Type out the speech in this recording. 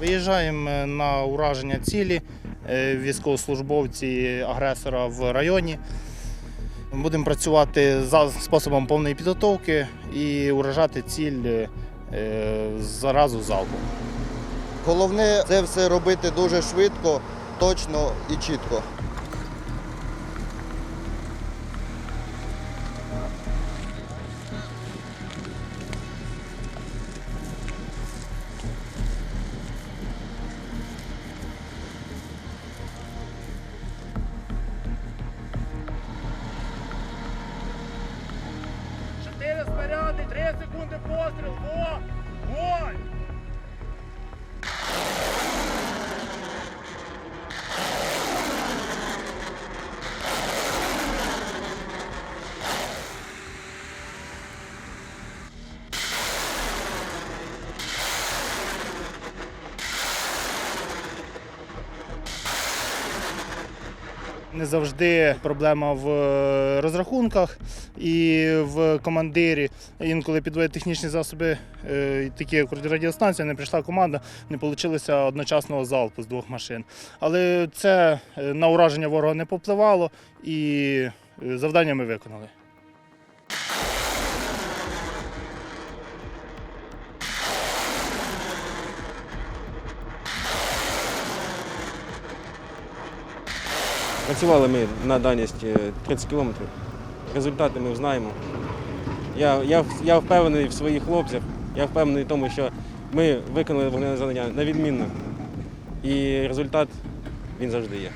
Виїжджаємо на ураження цілі е, військовослужбовці агресора в районі. Будемо працювати за способом повної підготовки і уражати ціль е, заразу залпу. Головне це все робити дуже швидко, точно і чітко. три секунди постріл, во! Вогонь! Не завжди проблема в е, розрахунках і в командирі. Інколи підводять технічні засоби, е, такі як радіостанція, не прийшла команда, не вийшло одночасного залпу з двох машин. Але це е, на ураження ворога не попливало і завдання ми виконали. Працювали ми на дальність е, 30 кілометрів. Результати ми знаємо. Я, я, я впевнений в своїх хлопцях, я впевнений в тому, що ми виконали вогневе завдання на відмінно. І результат він завжди є.